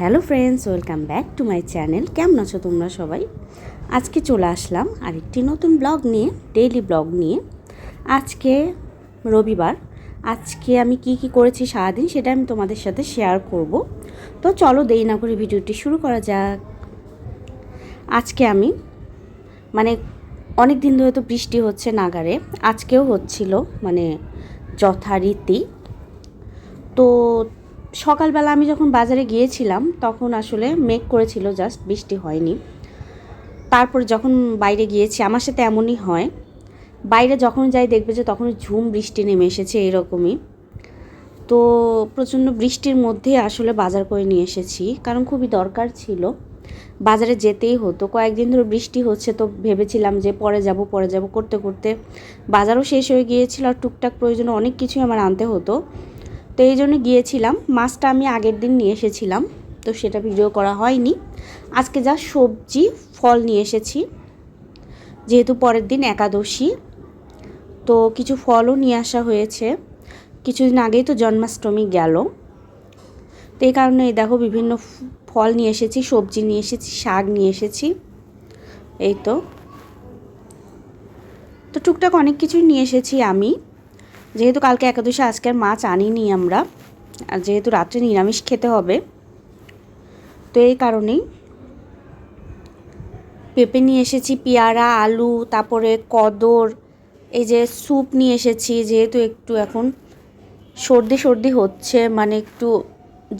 Hello friends, welcome back to my channel. কেমন আছো তোমরা সবাই? আজকে চলে আসলাম আরেকটি নতুন ব্লগ নিয়ে, ডেইলি ব্লগ নিয়ে। আজকে রবিবার। আজকে আমি কি কি করেছি সারাদিন সেটা আমি তোমাদের সাথে শেয়ার করব। তো চলো দেরি না করে ভিডিওটি শুরু করা যাক। আজকে আমি মানে অনেক দিন ধরে তো বৃষ্টি হচ্ছে নাগারে, আজকেও হচ্ছিল মানে যথারীতি। তো সকালবেলা আমি যখন বাজারে গিয়েছিলাম, তখন আসলে মেঘ করেছিল জাস্ট বৃষ্টি হয়নি। তারপর যখন বাইরে গিয়েছি, আমার সাথে এমনই হয়। বাইরে যখন যাই, দেখবে যে তখন ঝুম বৃষ্টি নেমে এসেছে এরকমই। তো প্রচণ্ড বৃষ্টির মধ্যে আসলে বাজার করে নিয়ে এসেছি, কারণ খুবই দরকার ছিল। বাজারে যেতেই হতো। কয়েকদিন ধরে বৃষ্টি হচ্ছে, তো ভেবেছিলাম যে পরে যাব পরে যাব। করতে করতে বাজারও শেষ হয়ে গিয়েছিল আর টুকটাক প্রয়োজনে অনেক কিছুই আমার আনতে হতো। তো এই জন্য গিয়েছিলাম। মাছটা আমি আগের দিন নিয়ে এসেছিলাম, তো সেটা ভিডিও করা হয়নি। আজকে যা সবজি, ফল নিয়ে এসেছি। যেহেতু পরের দিন একাদশী, তো কিছু ফলও নিয়ে আসা হয়েছে। কিছুদিন আগেই তো জন্মাষ্টমী গেল। তো এই কারণে দেখো বিভিন্ন ফল নিয়ে এসেছি, সবজি নিয়ে এসেছি, শাক নিয়ে এসেছি। এই তো। তো টুকটাক অনেক কিছুই নিয়ে এসেছি আমি। যেহেতু কালকে একাদশী আজকে আর মাছ আনিনি আমরা। আর যেহেতু রাত্রে নিরামিষ খেতে হবে, তো এই কারণেই পেঁপে নিয়ে এসেছি, পেয়ারা, আলু, তারপরে কদর, এই যে স্যুপ নিয়ে এসেছি, যেহেতু একটু এখন সর্দি সর্দি হচ্ছে মানে একটু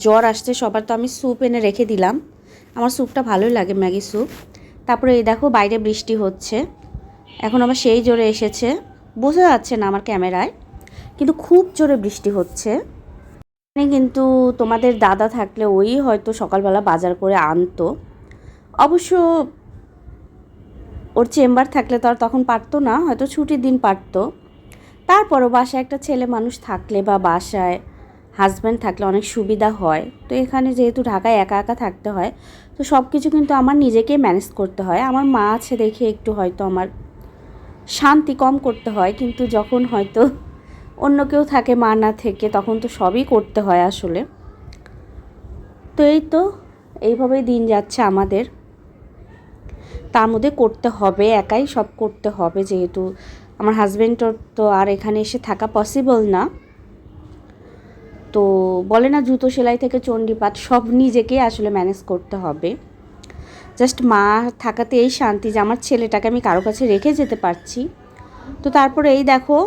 জ্বর আসছে, সবার তো আমি স্যুপ এনে রেখে দিলাম। আমার স্যুপটা ভালোই লাগে, ম্যাগি স্যুপ। তারপরে এই দেখো বাইরে বৃষ্টি হচ্ছে, এখন আবার সেই জোরে এসেছে। বোঝা যাচ্ছে না আমার ক্যামেরায় কিন্তু খুব জোরে বৃষ্টি হচ্ছে। এখানে কিন্তু তোমাদের দাদা থাকলে ওই হয়তো সকালবেলা বাজার করে আনতো। অবশ্য ওর চেম্বার থাকলে তো আর তখন পারতো না, হয়তো ছুটির দিন পারতো। তারপরও বাসায় একটা ছেলে মানুষ থাকলে বা বাসায় হাজব্যান্ড থাকলে অনেক সুবিধা হয়। তো এখানে যেহেতু ঢাকায় একা একা থাকতে হয়, তো সব কিছু কিন্তু আমার নিজেকেই ম্যানেজ করতে হয়। আমার মা আছে দেখে একটু হয়তো আমার শান্তি কম করতে হয়, কিন্তু যখন হয়তো অন্য কেউ থাকে, মা না থেকে, তখন তো সবই করতে হয় আসলে। তো এই তো, এইভাবেই দিন যাচ্ছে আমাদের। তার মধ্যে করতে হবে, একাই সব করতে হবে, যেহেতু আমার হাজব্যান্ডর তো আর এখানে এসে থাকা পসিবল না। তো বলে না, জুতো সেলাই থেকে চণ্ডীপাঠ সব নিজেকে আসলে ম্যানেজ করতে হবে। জাস্ট মা থাকাতে এই শান্তি যে আমার ছেলেটাকে আমি কারও কাছে রেখে যেতে পারছি। তো তারপরে এই দেখো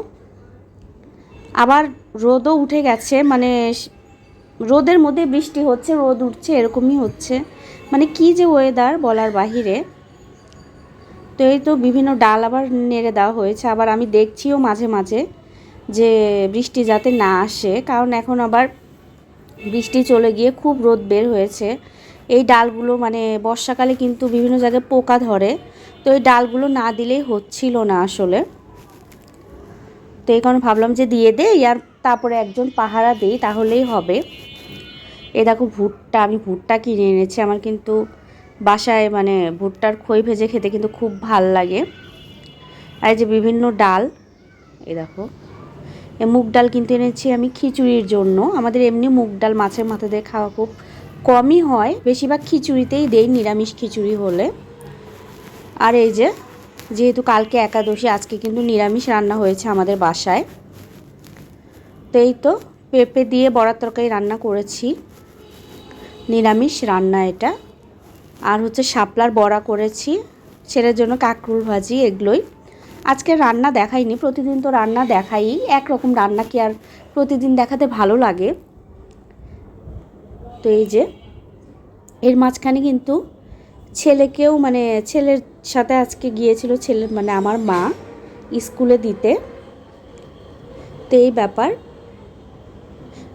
আবার রোদও উঠে গেছে মানে রোদের মধ্যে বৃষ্টি হচ্ছে, রোদ উঠছে, এরকমই হচ্ছে। মানে কি যে ওয়েদার বলার বাহিরে। তো এই তো বিভিন্ন ডাল আবার নেড়ে দেওয়া হয়েছে, আবার আমি দেখছিও মাঝে মাঝে যে বৃষ্টি যাতে না আসে, কারণ এখন আবার বৃষ্টি চলে গিয়ে খুব রোদ বের হয়েছে। এই ডালগুলো মানে বর্ষাকালে কিন্তু বিভিন্ন জায়গায় পোকা ধরে, তো এই ডালগুলো না দিলেই হচ্ছিল না আসলে। তো এই কারণে ভাবলাম যে দিয়ে দে আর তারপরে একজন পাহারা দিই, তাহলেই হবে। এ দেখো ভুট্টা, আমি ভুট্টা কিনে এনেছি। আমার কিন্তু বাসায় মানে ভুট্টার খই ভেজে খেতে কিন্তু খুব ভালো লাগে। আর যে বিভিন্ন ডাল, এ দেখো। এ মুগ ডাল কিনতে এনেছি আমি খিচুড়ির জন্য। আমাদের এমনি মুগ ডাল মাছের মাথা দিয়ে খাওয়া খুব কমই হয়। বেশিরভাগ খিচুড়িতেই দেই, নিরামিষ খিচুড়ি হলে। আর এই যে যেহেতু কালকে একাদশী, আজকে কিন্তু নিরামিষ রান্না হয়েছে আমাদের বাসায়। তো এই তো, পেঁপে দিয়ে বড়ার তরকারি রান্না করেছি। নিরামিষ রান্না এটা। আর হচ্ছে শাপলার বড়া করেছি। ছেলের জন্য কাকরুল ভাজি, এগুলোই। আজকে রান্না দেখাইনি, প্রতিদিন তো রান্না দেখাই। একরকম রান্না কি আর প্রতিদিন দেখাতে ভালো লাগে। তো এই যে, এর মাঝখানে কিন্তু ছেলেকেও মানে ছেলের সাথে আজকে গিয়েছিল ছেলে মানে আমার মা স্কুলে দিতে। তো এই ব্যাপার।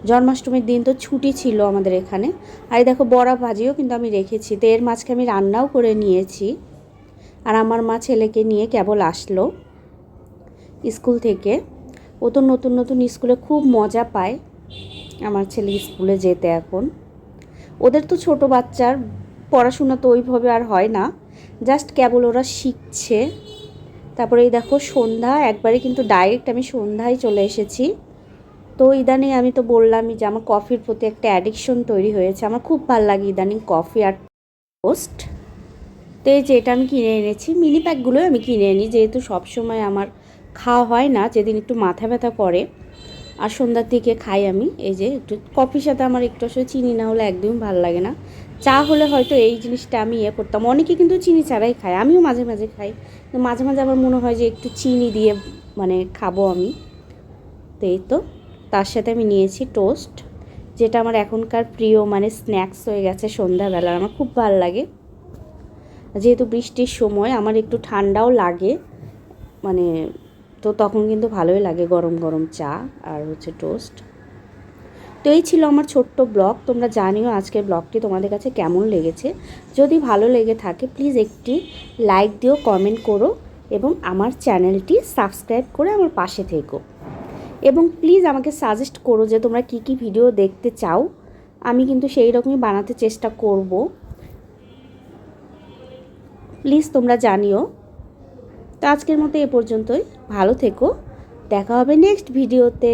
জন্মাষ্টমীর দিন তো ছুটি ছিল আমাদের এখানে। আর দেখো বড়া ভাজিও কিন্তু আমি রেখেছি। তো এর মাঝকে আমি রান্নাও করে নিয়েছি। আর আমার মা ছেলেকে নিয়ে কেবল আসলো স্কুল থেকে। ও তো নতুন নতুন স্কুলে খুব মজা পায়। আমার ছেলে স্কুলে যেতে এখন। ওদের তো ছোট বাচ্চার পড়াশোনা তো ওইভাবে আর হয় না। জাস্ট কেবল ওরা শিখছে। তারপরে এই দেখো সন্ধ্যা, একবারে কিন্তু ডাইরেক্ট আমি সন্ধ্যায় চলে এসেছি। তো ইদানিং আমি তো বললামই যে আমার কফির প্রতি একটা অ্যাডিকশন তৈরি হয়েছে। আমার খুব ভালো লাগে ইদানিং কফি আর টোস্ট তো এই যে এটা আমি কিনে এনেছি। মিনি প্যাকগুলোই আমি কিনে আনি। যেহেতু সবসময় আমার খাওয়া হয় না, যেদিন একটু মাথা ব্যথা করে আর সন্ধ্যার দিকে খাই আমি। এই যে একটু কফির সাথে আমার একটু আসলে চিনি না হলে একদমই ভালো লাগে না। চা হলে হয়তো এই জিনিসটা আমি ইয়ে করতাম। অনেকে কিন্তু চিনি ছাড়াই খায়, আমিও মাঝে মাঝে খাই। তো মাঝে মাঝে আমার মনে হয় যে একটু চিনি দিয়ে মানে খাব আমি। তো এই তো, তার সাথে আমি নিয়েছি টোস্ট, যেটা আমার এখনকার প্রিয় মানে স্ন্যাক্স হয়ে গেছে সন্ধ্যাবেলা। আমার খুব ভালো লাগে। যেহেতু বৃষ্টির সময়, আমার একটু ঠান্ডাও লাগে। মানে তো তখন কিন্তু ভালোই লাগে গরম গরম চা আর হচ্ছে টোস্ট। তো এই ছিল আমার ছোট্ট ব্লগ। তোমরা জানিও আজকের ব্লগটি তোমাদের কাছে কেমন লেগেছে। যদি ভালো লেগে থাকে প্লিজ একটি লাইক দিও কমেন্ট করো এবং আমার চ্যানেলটি সাবস্ক্রাইব করে আমার পাশে থেকো। এবং প্লিজ আমাকে সাজেস্ট করো যে তোমরা কি কি ভিডিও দেখতে চাও। আমি কিন্তু সেই রকমই বানাতে চেষ্টা করব। প্লিজ তোমরা জানিও। তো আজকের মতো এ পর্যন্তই। ভালো থেকো। দেখা হবে নেক্সট ভিডিওতে